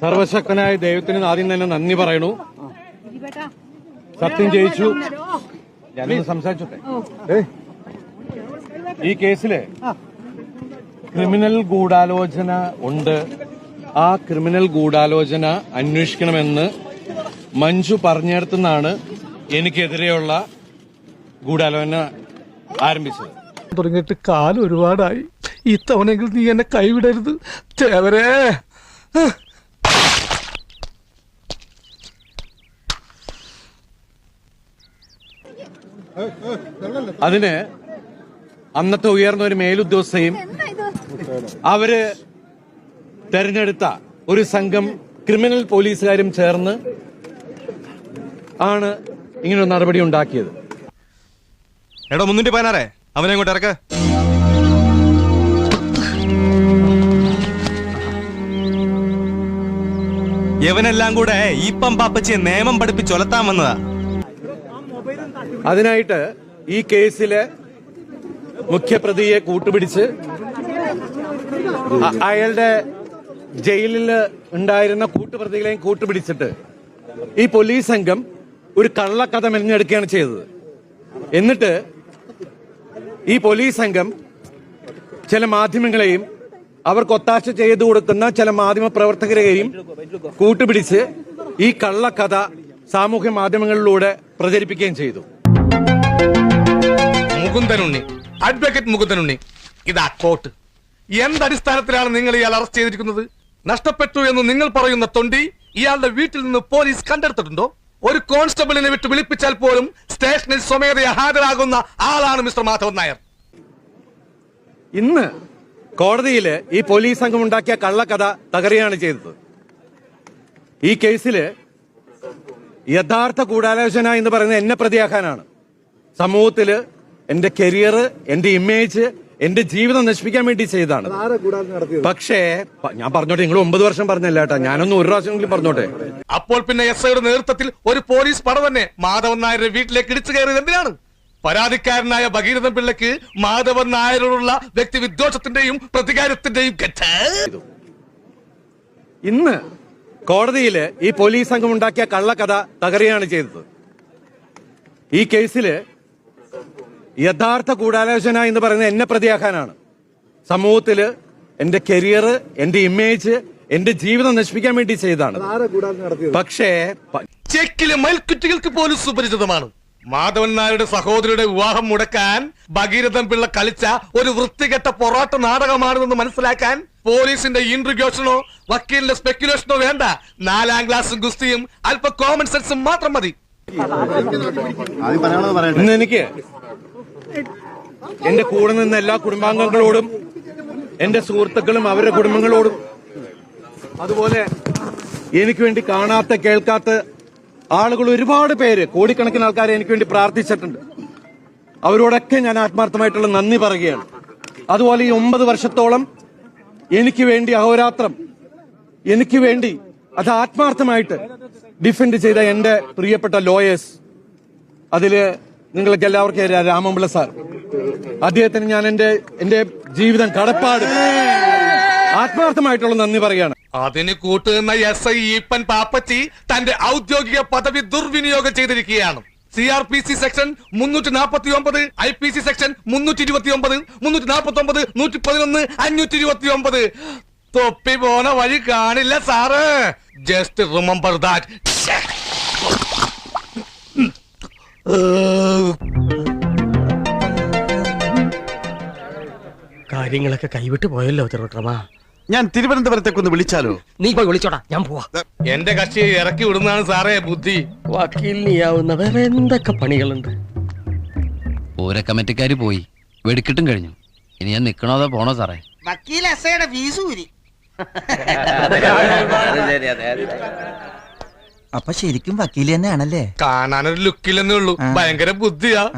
സർവശക്തനായ ദൈവത്തിന് ആദ്യം തന്നെ നന്ദി പറയണു. സത്യം ജയിച്ചു. ഞാനൊന്ന് സംസാരിച്ചോട്ടെ. ഈ കേസിൽ ക്രിമിനൽ ഗൂഢാലോചന ഉണ്ട്. ആ ക്രിമിനൽ ഗൂഢാലോചന അന്വേഷിക്കണമെന്ന് മഞ്ജു പറഞ്ഞിടത്തുനിന്നാണ് എനിക്കെതിരെയുള്ള ഗൂഢാലോചന ആരംഭിച്ചത്. തുടങ്ങിയിട്ട് കാലം ഒരുപാടായി ഇത്തവണെങ്കിലും നീ എന്നെ കൈവിടരുത്. തേവരേ അതിന് അന്നത്തെ ഉയർന്ന ഒരു മേലുദ്യോഗസ്ഥയും അവർ തെരഞ്ഞെടുത്ത ഒരു സംഘം ക്രിമിനൽ പോലീസുകാരും ചേർന്ന് ആണ് ഇങ്ങനെ ഒരു നടപടി ഉണ്ടാക്കിയത്. എടോ മുന്നൂറ്റി പതിനാറേ. അവനെ ഇങ്ങോട്ട് ഇറക്ക്. യവനെല്ലാം കൂടെ ഈപ്പം പാപ്പച്ചിയെ നിയമം പഠിപ്പിച്ച് ഒലത്താൻ വന്നതാ. അതിനായിട്ട് ഈ കേസിലെ മുഖ്യപ്രതിയെ കൂട്ടുപിടിച്ച് അയാളുടെ ജയിലിൽ ഉണ്ടായിരുന്ന കൂട്ടുപ്രതികളെയും കൂട്ടുപിടിച്ചിട്ട് ഈ പോലീസ് സംഘം ഒരു കള്ളക്കഥ മെനഞ്ഞെടുക്കുകയാണ് ചെയ്തത്. എന്നിട്ട് ഈ പോലീസ് സംഘം ചില മാധ്യമങ്ങളെയും അവർക്ക് ഒത്താശ ചെയ്തു കൊടുക്കുന്ന ചില മാധ്യമ പ്രവർത്തകരെയും കൂട്ടുപിടിച്ച് ഈ കള്ളക്കഥ സാമൂഹ്യ മാധ്യമങ്ങളിലൂടെ പ്രചരിപ്പിക്കുകയും ചെയ്തു. മുകുന്ദനുണ്ണി. അഡ്വക്കേറ്റ് മുകുന്ദനുണ്ണി. ഇതാ കോട്ട് എന്തടിസ്ഥാനത്തിലാണ് നിങ്ങൾ ഇയാൾ അറസ്റ്റ് ചെയ്തിരിക്കുന്നത്? നഷ്ടപ്പെട്ടു എന്ന് നിങ്ങൾ പറയുന്ന തൊണ്ടി ഇയാളുടെ വീട്ടിൽ നിന്ന് പോലീസ് കണ്ടെടുത്തിട്ടുണ്ടോ? ഒരു കോൺസ്റ്റബിളിനെ വിട്ട് വിളിപ്പിച്ചാൽ പോലും സ്റ്റേഷനിൽ സ്വമേധയാ ഹാജരാകുന്ന ആളാണ് മിസ്റ്റർ മാധവൻ നായർ. ഇന്ന് കോടതിയിൽ ഈ പോലീസ് സംഘം ഉണ്ടാക്കിയ കള്ളക്കഥ തകരുകയാണ് ചെയ്തത്. ഈ കേസിൽ യഥാർത്ഥ ഗൂഢാലോചന എന്ന് പറയുന്നത് എന്നെ പ്രതിയാക്കാനാണ്. സമൂഹത്തിൽ എന്റെ കരിയർ എന്റെ ഇമേജ് എന്റെ ജീവിതം നശിപ്പിക്കാൻ വേണ്ടി ചെയ്തതാണ്. പക്ഷേ ഞാൻ പറഞ്ഞോട്ടെ നിങ്ങൾ ഒമ്പത് വർഷം പറഞ്ഞല്ല കേട്ടാ ഞാനൊന്നും ഒരു പ്രാവശ്യമെങ്കിലും പറഞ്ഞോട്ടെ. അപ്പോൾ പിന്നെ എസ് ഐയുടെ നേതൃത്വത്തിൽ ഒരു പോലീസ് പട തന്നെ മാധവൻ നായരുടെ വീട്ടിലേക്ക് ഇടിച്ചു കയറിയത് എന്തിനാണ്? പരാതിക്കാരനായ ഭഗീരഥൻ പിള്ളക്ക് മാധവൻ നായരോടുള്ള വ്യക്തി വിദ്വേഷത്തിന്റെയും പ്രതികാരത്തിന്റെയും ഇന്ന് കോടതിയിൽ ഈ പോലീസ് സംഘം ഉണ്ടാക്കിയ കള്ളക്കഥ തകരുകയാണ് ചെയ്തത്. ഈ കേസിൽ യഥാർത്ഥ ഗൂഢാലോചന എന്ന് പറയുന്നത് എന്നെ പ്രതിയാക്കാനാണ്. സമൂഹത്തിൽ എന്റെ കരിയർ എന്റെ ഇമേജ് എന്റെ ജീവിതം നശിപ്പിക്കാൻ വേണ്ടി ചെയ്തതാണ്. പക്ഷേ ചെക്കിലെ മൽക്കുറ്റികൾക്ക് പോലും സുപരിചിതമാണ്. മാധവൻ നായരുടെ സഹോദരിയുടെ വിവാഹം മുടക്കാൻ ഭഗീരഥൻ പിള്ള കളിച്ച ഒരു വൃത്തികെട്ട പൊറാട്ട നാടകമാണെന്ന് മനസ്സിലാക്കാൻ പോലീസിന്റെ ഇൻട്രിഗ്യൂഷനോ വക്കീലിന്റെ സ്പെക്യുലേഷനോ വേണ്ട. നാലാം ക്ലാസ്സും ഗുസ്തിയും അല്പ കോമൺ സെൻസും മാത്രം മതി. ഇന്ന് എനിക്ക് എന്റെ കൂടെ നിന്ന എല്ലാ കുടുംബാംഗങ്ങളോടും എന്റെ സുഹൃത്തുക്കളും അവരുടെ കുടുംബങ്ങളോടും അതുപോലെ എനിക്ക് വേണ്ടി കാണാത്ത കേൾക്കാത്ത ആളുകൾ ഒരുപാട് പേര് കോടിക്കണക്കിന് ആൾക്കാരെ എനിക്ക് വേണ്ടി പ്രാർത്ഥിച്ചിട്ടുണ്ട്. അവരോടൊക്കെ ഞാൻ ആത്മാർത്ഥമായിട്ടുള്ള നന്ദി പറയുകയാണ്. അതുപോലെ ഈ ഒമ്പത് വർഷത്തോളം എനിക്ക് വേണ്ടി അഹോരാത്രം എനിക്ക് വേണ്ടി അത് ആത്മാർത്ഥമായിട്ട് ഡിഫെൻഡ് ചെയ്ത എന്റെ പ്രിയപ്പെട്ട ലോയേഴ്സ് അതിൽ നിങ്ങൾക്ക് എല്ലാവർക്കും അറിയാം രാമപിള്ള സാർ. അദ്ദേഹത്തിന് ഞാൻ എന്റെ എന്റെ ജീവിതം കടപ്പാട്. ആത്മാർത്ഥമായിട്ടുള്ള നന്ദി പറയാണ് അതിന് കൂട്ടുനിന്ന എസ് ഐ ഈപ്പൻ പാപ്പച്ചി തന്റെ ഔദ്യോഗിക പദവി ദുർവിനിയോഗം ചെയ്തിരിക്കുകയാണ്. C R P C section മുന്നൂറ്റി നാൽപ്പത്തി ഒമ്പത് ഐ പി സി സെക്ഷൻ മുന്നൂറ്റി ഇരുപത്തി ഒമ്പത് മുന്നൂറ്റി നാൽപ്പത്തി ഒമ്പത് നൂറ്റി പതിനൊന്ന് അഞ്ഞൂറ്റി ഇരുപത്തി ഒമ്പത് തൊപ്പി പോണ വഴി കാണില്ല സാറ്. ജസ്റ്റ് റിമെമ്പർ ദാറ്റ് കാര്യങ്ങളൊക്കെ കൈവിട്ട് പോയല്ലോ തിരുവട്ടമാ ഞാൻ തിരുവനന്തപുരത്തേക്ക് ഒന്ന് വിളിച്ചാലോ? നീ പോയി വിളിച്ചോടാ ഞാൻ പോവാ. എന്റെ കക്ഷി ഇറക്കി വിടുന്നതാണ് സാറേ ബുദ്ധി. വക്കീലിനിയാവുന്ന വേറെ എന്തൊക്കെ പണികളുണ്ട്? ഓരോ കമ്മിറ്റിക്കാര് പോയി. വെടിക്കിട്ടും കഴിഞ്ഞു. ഇനി ഞാൻ നിക്കണോ അതോ പോണോ സാറേ? വക്കീൽ എസ്ഐയുടെ ഫീസ് ഊരി അപ്പൊ ശരിക്കും വക്കീൽ തന്നെയാണല്ലേ? കാണാനൊരു ലുക്കില്ലെന്നേ ഉള്ളൂ. ഭയങ്കര ബുദ്ധിയാ.